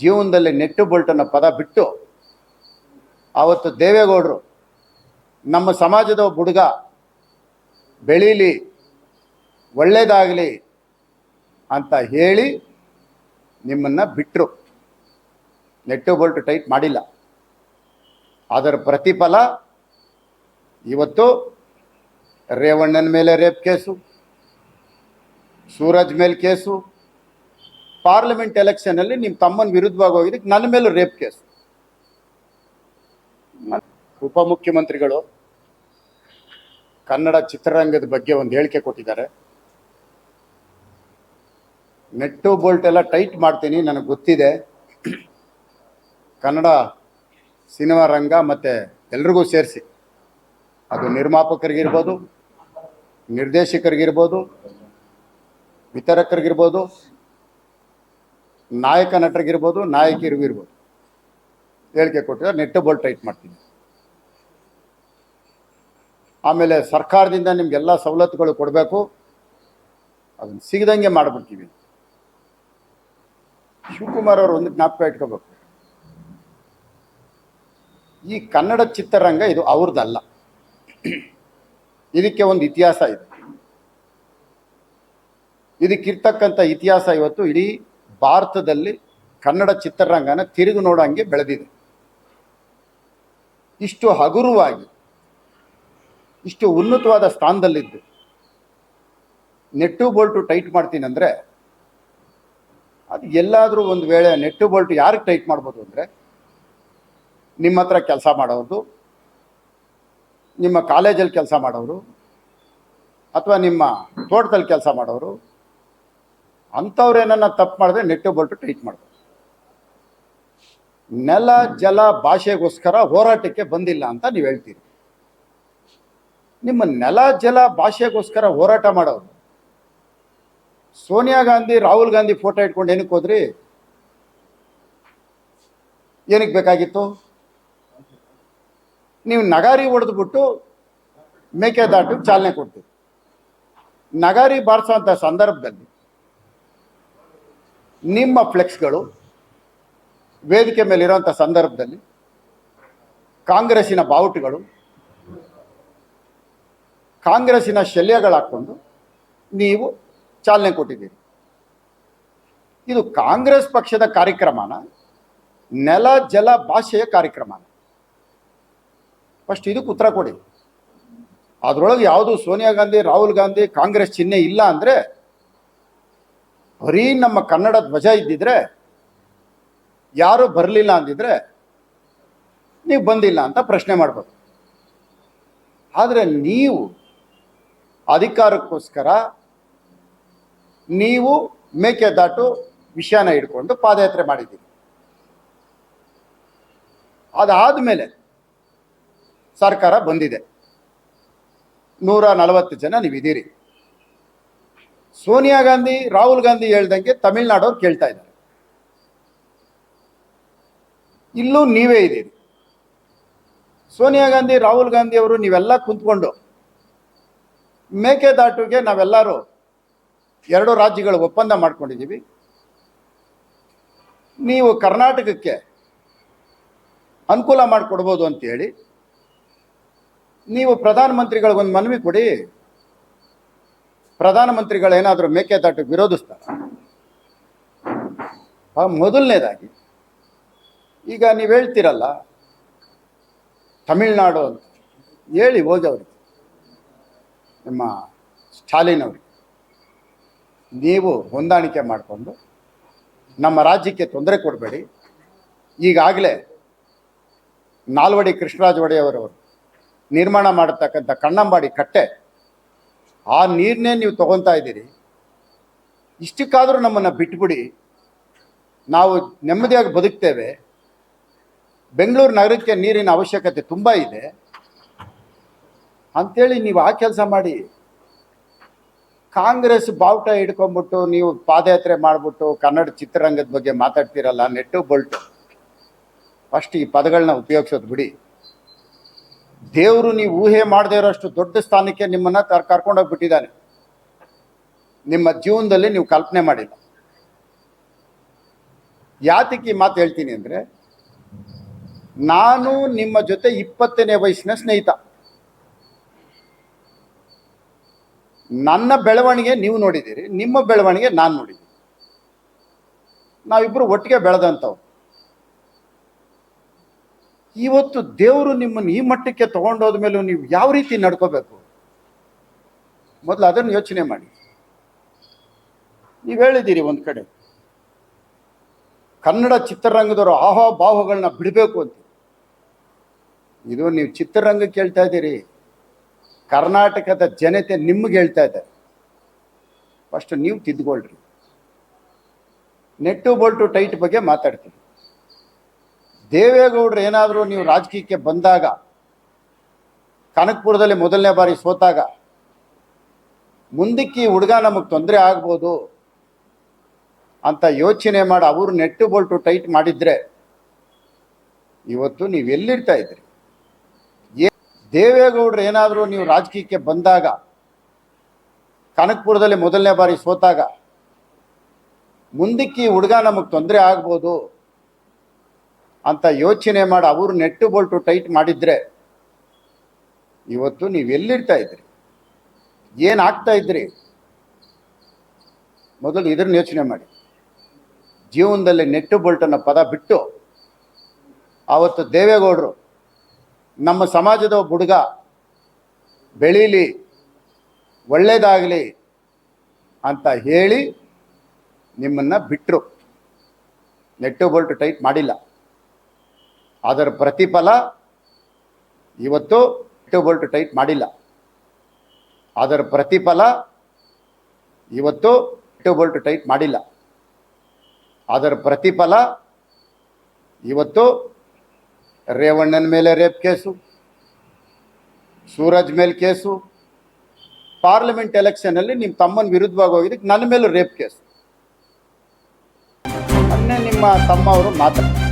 ಜೀವನದಲ್ಲಿ ನೆಟ್ಟು ಬೋಲ್ಟನ್ನ ಪದ ಬಿಟ್ಟು ಆವತ್ತು ದೇವೇಗೌಡರು ನಮ್ಮ ಸಮಾಜದ ಒಬ್ಬ ಹುಡುಗ, ಬೆಳೀಲಿ ಒಳ್ಳೆಯದಾಗಲಿ ಅಂತ ಹೇಳಿ ನಿಮ್ಮನ್ನು ಬಿಟ್ಟರು ನೆಟ್ಟು ಬೋಲ್ಟ್ ಟೈಟ್ ಮಾಡಿಲ್ಲ. ಅದರ ಪ್ರತಿಫಲ ಇವತ್ತು ರೇವಣ್ಣನ ಮೇಲೆ ರೇಪ್ ಕೇಸು, ಸೂರಜ್ ಮೇಲೆ ಕೇಸು ಪಾರ್ಲಿಮೆಂಟ್ ಎಲೆಕ್ಷನಲ್ಲಿ ನಿಮ್ಮ ತಮ್ಮನ ವಿರುದ್ಧವಾಗಿ ಹೋಗಿದ್ದಕ್ಕೆ ನನ್ನ ಮೇಲೂ ರೇಪ್ ಕೇಸ್ ಉಪಮುಖ್ಯಮಂತ್ರಿಗಳು ಕನ್ನಡ ಚಿತ್ರರಂಗದ ಬಗ್ಗೆ ಒಂದು ಹೇಳಿಕೆ ಕೊಟ್ಟಿದ್ದಾರೆ. ನೆಟ್ಟು ಬೋಲ್ಟ್ ಎಲ್ಲ ಟೈಟ್ ಮಾಡ್ತೀನಿ, ನನಗೆ ಗೊತ್ತಿದೆ. ಕನ್ನಡ ಸಿನಿಮಾ ರಂಗ ಮತ್ತೆ ಎಲ್ರಿಗೂ ಸೇರಿಸಿ. ಅದು ನಿರ್ಮಾಪಕರಿಗಿರ್ಬೋದು, ನಿರ್ದೇಶಕರಿಗಿರ್ಬೋದು, ವಿತರಕರಿಗಿರ್ಬೋದು ನಾಯಕ ನಟರಿಗಿರ್ಬೋದು, ನಾಯಕಿಯರಿಗೂ ಇರ್ಬೋದು. ಹೇಳಿಕೆ ಕೊಟ್ಟಿದ್ದಾರೆ ನೆಟ್ಟಬಲ್ ಟೈಟ್ ಮಾಡ್ತೀನಿ. ಆಮೇಲೆ ಸರ್ಕಾರದಿಂದ ನಿಮಗೆಲ್ಲ ಸವಲತ್ತುಗಳು ಕೊಡಬೇಕು. ಅದನ್ನು ಸಿಗದಂಗೆ ಮಾಡಿಬಿಡ್ತೀವಿ. ಶಿವಕುಮಾರ್ ಅವರು ಒಂದು ಜ್ಞಾಪಕ ಇಟ್ಕೋಬೇಕು. ಈ ಕನ್ನಡ ಚಿತ್ರರಂಗ ಇದು ಅವ್ರದ್ದಲ್ಲ. ಇದಕ್ಕೆ ಒಂದು ಇತಿಹಾಸ ಇದೆ. ಇದಕ್ಕಿರ್ತಕ್ಕಂಥ ಇತಿಹಾಸ ಇವತ್ತು ಇಡೀ ಭಾರತದಲ್ಲಿ ಕನ್ನಡ ಚಿತ್ರರಂಗನ ತಿರುಗಿ ನೋಡೋಂಗೆ ಬೆಳೆದಿದೆ. ಇಷ್ಟು ಹಗುರವಾಗಿ, ಇಷ್ಟು ಉನ್ನತವಾದ ಸ್ಥಾನದಲ್ಲಿದ್ದು, ನೆಟ್ಟು ಬೋಲ್ಟು ಟೈಟ್ ಮಾಡ್ತೀನಿ ಅಂದರೆ, ಅದು ಎಲ್ಲಾದರೂ ಒಂದು ವೇಳೆ ನೆಟ್ಟು ಬೋಲ್ಟು ಯಾರಿಗೆ ಟೈಟ್ ಮಾಡ್ಬೋದು ಅಂದರೆ, ನಿಮ್ಮ ಹತ್ರ ಕೆಲಸ ಮಾಡೋದು ನಿಮ್ಮ ಕಾಲೇಜಲ್ಲಿ ಕೆಲಸ ಮಾಡೋರು ಅಥವಾ ನಿಮ್ಮ ತೋಟದಲ್ಲಿ ಕೆಲಸ ಮಾಡೋರು ಅಂಥವ್ರೇನನ್ನ ತಪ್ಪು ಮಾಡಿದ್ರೆ ನೆಟ್ಟು ಬಲ್ಟು ಟೈಟ್ ಮಾಡ್ತಾರೆ ನೆಲ, ಜಲ, ಭಾಷೆಗೋಸ್ಕರ ಹೋರಾಟಕ್ಕೆ ಬಂದಿಲ್ಲ ಅಂತ ನೀವು ಹೇಳ್ತೀರಿ. ನಿಮ್ಮ ನೆಲ, ಜಲ, ಭಾಷೆಗೋಸ್ಕರ ಹೋರಾಟ ಮಾಡೋರು. ಸೋನಿಯಾ ಗಾಂಧಿ, ರಾಹುಲ್ ಗಾಂಧಿ ಫೋಟೋ ಇಟ್ಕೊಂಡು ಏನಕ್ಕೆ ಹೋದ್ರಿ? ಏನಕ್ಕೆ ಬೇಕಾಗಿತ್ತು? ನೀವು ನಗಾರಿ ಹೊಡೆದ್ಬಿಟ್ಟು ಮೇಕೆದಾಟು ಚಾಲನೆ ಕೊಡ್ತೀವಿ ನಗಾರಿ ಬಾರಿಸೋಂಥ ಸಂದರ್ಭದಲ್ಲಿ ನಿಮ್ಮ ಫ್ಲೆಕ್ಸ್ಗಳು ವೇದಿಕೆ ಮೇಲಿರೋಂಥ ಸಂದರ್ಭದಲ್ಲಿ ಕಾಂಗ್ರೆಸ್ಸಿನ ಬಾವುಟಗಳು, ಕಾಂಗ್ರೆಸ್ಸಿನ ಶಲ್ಯಗಳಾಕ್ಕೊಂಡು ನೀವು ಚಾಲನೆ ಕೊಟ್ಟಿದ್ದೀರಿ. ಇದು ಕಾಂಗ್ರೆಸ್ ಪಕ್ಷದ ಕಾರ್ಯಕ್ರಮನ? ನೆಲ, ಜಲ, ಭಾಷೆಯ ಕಾರ್ಯಕ್ರಮನ? ಫಸ್ಟ್ ಇದಕ್ಕೆ ಉತ್ತರ ಕೊಡಿ. ಅದರೊಳಗೆ ಯಾವುದು ಸೋನಿಯಾ ಗಾಂಧಿ, ರಾಹುಲ್ ಗಾಂಧಿ ಕಾಂಗ್ರೆಸ್ ಚಿಹ್ನೆ ಇಲ್ಲ ಅಂದರೆ ಬರೀ ನಮ್ಮ ಕನ್ನಡ ಧ್ವಜ ಇದ್ದಿದ್ರೆ ಯಾರು ಬರಲಿಲ್ಲ ಅಂದಿದ್ರೆ ನೀವು ಬಂದಿಲ್ಲ ಅಂತ ಪ್ರಶ್ನೆ ಮಾಡ್ಬೋದು. ಆದರೆ ನೀವು ಅಧಿಕಾರಕ್ಕೋಸ್ಕರ ನೀವು ಮೇಕೆದಾಟು ವಿಷಯನ ಹಿಡ್ಕೊಂಡು ಪಾದಯಾತ್ರೆ ಮಾಡಿದ್ದೀರಿ. ಅದಾದಮೇಲೆ ಸರ್ಕಾರ ಬಂದಿದೆ. ನೂರ ನಲವತ್ತು ಜನ ನೀವಿದ್ದೀರಿ. ಸೋನಿಯಾ ಗಾಂಧಿ, ರಾಹುಲ್ ಗಾಂಧಿ ಹೇಳ್ದಂಗೆ ತಮಿಳ್ನಾಡವ್ರು ಕೇಳ್ತಾ ಇದ್ದಾರೆ. ಇಲ್ಲೂ ನೀವೇ ಇದ್ದೀರಿ. ಸೋನಿಯಾ ಗಾಂಧಿ, ರಾಹುಲ್ ಗಾಂಧಿ ಅವರು ನೀವೆಲ್ಲ ಕುಂತ್ಕೊಂಡು ಮೇಕೆದಾಟುಗೆ ನಾವೆಲ್ಲರೂ ಎರಡು ರಾಜ್ಯಗಳು ಒಪ್ಪಂದ ಮಾಡ್ಕೊಂಡಿದ್ದೀವಿ. ನೀವು ಕರ್ನಾಟಕಕ್ಕೆ ಅನುಕೂಲ ಮಾಡಿಕೊಡ್ಬೋದು ಅಂತೇಳಿ ನೀವು ಪ್ರಧಾನಮಂತ್ರಿಗಳಿಗೊಂದು ಮನವಿ ಕೊಡಿ ಪ್ರಧಾನಮಂತ್ರಿಗಳೇನಾದರೂ ಮೇಕೆದಾಟು ವಿರೋಧಿಸ್ತಾರೆ? ಮೊದಲನೇದಾಗಿ, ಈಗ ನೀವು ಹೇಳ್ತೀರಲ್ಲ, ತಮಿಳ್ನಾಡು ಅಂತ ಹೇಳಿ ಹೋಗಿ ನಿಮ್ಮ ಸ್ಟಾಲಿನ್ ನೀವು ಹೊಂದಾಣಿಕೆ ಮಾಡಿಕೊಂಡು ನಮ್ಮ ರಾಜ್ಯಕ್ಕೆ ತೊಂದರೆ ಕೊಡಬೇಡಿ. ಈಗಾಗಲೇ ನಾಲ್ವಡಿ ಕೃಷ್ಣರಾಜ ಒಡೆಯವರವರು ನಿರ್ಮಾಣ ಮಾಡತಕ್ಕಂಥ ಕಣ್ಣಂಬಾಡಿ ಕಟ್ಟೆ ಆ ನೀರನ್ನೇ ನೀವು ತಗೊತಾ ಇದ್ದೀರಿ. ಇಷ್ಟಕ್ಕಾದರೂ ನಮ್ಮನ್ನು ಬಿಟ್ಬಿಡಿ. ನಾವು ನೆಮ್ಮದಿಯಾಗಿ ಬದುಕ್ತೇವೆ. ಬೆಂಗಳೂರು ನಗರಕ್ಕೆ ನೀರಿನ ಅವಶ್ಯಕತೆ ತುಂಬ ಇದೆ. ಅಂಥೇಳಿ ನೀವು ಆ ಕೆಲಸ ಮಾಡಿ. ಕಾಂಗ್ರೆಸ್ ಬಾವುಟ ಹಿಡ್ಕೊಂಬಿಟ್ಟು ನೀವು ಪಾದಯಾತ್ರೆ ಮಾಡಿಬಿಟ್ಟು ಕನ್ನಡ ಚಿತ್ರರಂಗದ ಬಗ್ಗೆ ಮಾತಾಡ್ತೀರಲ್ಲ, ನೆಟ್ಟು ಬೊಲ್ಟು. ಫಸ್ಟ್ ಈ ಪದಗಳನ್ನ ಉಪಯೋಗಿಸೋದು ಬಿಡಿ. ದೇವರು ನೀವು ಊಹೆ ಮಾಡದೇ ಇರೋಷ್ಟು ದೊಡ್ಡ ಸ್ಥಾನಕ್ಕೆ ನಿಮ್ಮನ್ನ ಕರ್ ಕರ್ಕೊಂಡೋಗ್ಬಿಟ್ಟಿದ್ದಾನೆ ನಿಮ್ಮ ಜೀವನದಲ್ಲಿ ನೀವು ಕಲ್ಪನೆ ಮಾಡಿಲ್ಲ. ಯಾತಕ್ಕೆ ಮಾತು ಹೇಳ್ತೀನಿ ಅಂದರೆ, ನಾನು ನಿಮ್ಮ ಜೊತೆ ಇಪ್ಪತ್ತನೇ ವಯಸ್ಸಿನ ಸ್ನೇಹಿತ. ನನ್ನ ಬೆಳವಣಿಗೆ ನೀವು ನೋಡಿದ್ದೀರಿ, ನಿಮ್ಮ ಬೆಳವಣಿಗೆ ನಾನು ನೋಡಿದ್ದೀನಿ. ನಾವಿಬ್ಬರು ಒಟ್ಟಿಗೆ ಬೆಳೆದಂಥವ್ರು. ಇವತ್ತು ದೇವರು ನಿಮ್ಮನ್ನು ಈ ಮಟ್ಟಕ್ಕೆ ತಗೊಂಡೋದ ಮೇಲೂ ನೀವು ಯಾವ ರೀತಿ ನಡ್ಕೋಬೇಕು? ಮೊದಲು ಅದನ್ನು ಯೋಚನೆ ಮಾಡಿ. ನೀವು ಹೇಳಿದ್ದೀರಿ ಒಂದು ಕಡೆ, ಕನ್ನಡ ಚಿತ್ರರಂಗದವರು ಆಹಾ ಭಾವಗಳನ್ನ ಬಿಡಬೇಕು ಅಂತ. ಇದು ನೀವು ಚಿತ್ರರಂಗ ಕೇಳ್ತಾ ಇದ್ದೀರಿ, ಕರ್ನಾಟಕದ ಜನತೆ ನಿಮ್ಗೆ ಹೇಳ್ತಾ ಇದ್ದಾರೆ. ಫಸ್ಟ್ ನೀವು ತಿದ್ದುಕೊಳ್ರಿ. ನೆಟ್ಟು ಬೋಲ್ಟು ಟೈಟ್ ಬಗ್ಗೆ ಮಾತಾಡ್ತೀವಿ ದೇವೇಗೌಡರು ಏನಾದರೂ ನೀವು ರಾಜಕೀಯಕ್ಕೆ ಬಂದಾಗ, ಕನಕಪುರದಲ್ಲಿ ಮೊದಲನೇ ಬಾರಿ ಸೋತಾಗ, ಮುಂದಕ್ಕೆ ಈ ಹುಡುಗ ನಮಗೆ ತೊಂದರೆ ಆಗ್ಬೋದು ಅಂತ ಯೋಚನೆ ಮಾಡಿ ಅವರು ನೆಟ್ಟು ಬೋಲ್ಟು ಟೈಟ್ ಮಾಡಿದ್ರೆ, ಇವತ್ತು ನೀವು ಎಲ್ಲಿರ್ತಾ ಇದ್ರಿ ದೇವೇಗೌಡರು ಏನಾದರೂ ನೀವು ರಾಜಕೀಯಕ್ಕೆ ಬಂದಾಗ, ಕನಕಪುರದಲ್ಲಿ ಮೊದಲನೇ ಬಾರಿ ಸೋತಾಗ, ಮುಂದಕ್ಕೆ ಈ ಹುಡುಗ ನಮಗೆ ತೊಂದರೆ ಆಗ್ಬೋದು ಅಂತ ಯೋಚನೆ ಮಾಡಿ. ಅವರು ನೆಟ್ಟು ಬೋಲ್ಟು ಟೈಟ್ ಮಾಡಿದ್ರೆ ಇವತ್ತು ನೀವು ಎಲ್ಲಿರ್ತಾ ಇದ್ರಿ? ಏನಾಗ್ತಾ ಇದ್ರಿ? ಮೊದಲು ಇದನ್ನು ಯೋಚನೆ ಮಾಡಿ. ಜೀವನದಲ್ಲಿ ನೆಟ್ಟು ಬೋಲ್ಟ್ ಅನ್ನೋ ಪದ ಬಿಟ್ಟು ಆವತ್ತು ದೇವೇಗೌಡರು ನಮ್ಮ ಸಮಾಜದ ಒಬ್ಬ ಹುಡುಗ ಬೆಳೀಲಿ ಒಳ್ಳೇದಾಗಲಿ ಅಂತ ಹೇಳಿ ನಿಮ್ಮನ್ನು ಬಿಟ್ಟರು ನೆಟ್ಟು ಬೋಲ್ಟು ಟೈಟ್ ಮಾಡಿಲ್ಲ. ಅದರ ಪ್ರತಿಫಲ ಇವತ್ತು ಬೋಲ್ಟ್ ಟೈಟ್ ಮಾಡಿಲ್ಲ. ಅದರ ಪ್ರತಿಫಲ ಇವತ್ತು ಬೋಲ್ಟ್ ಟೈಟ್ ಮಾಡಿಲ್ಲ. ಅದರ ಪ್ರತಿಫಲ ಇವತ್ತು ರೇವಣ್ಣನ ಮೇಲೆ ರೇಪ್ ಕೇಸು, ಸೂರಜ್ ಮೇಲೆ ಕೇಸು, ಪಾರ್ಲಿಮೆಂಟ್ ಎಲೆಕ್ಷನಲ್ಲಿ ನಿಮ್ಮ ತಮ್ಮನ ವಿರುದ್ಧವಾಗಿ ಹೋಗಿದ್ದಕ್ಕೆ ನನ್ನ ಮೇಲೂ ರೇಪ್ ಕೇಸು. ಮೊನ್ನೆ ನಿಮ್ಮ ತಮ್ಮ ಅವರು ಮಾತಾಡ್ತಾರೆ.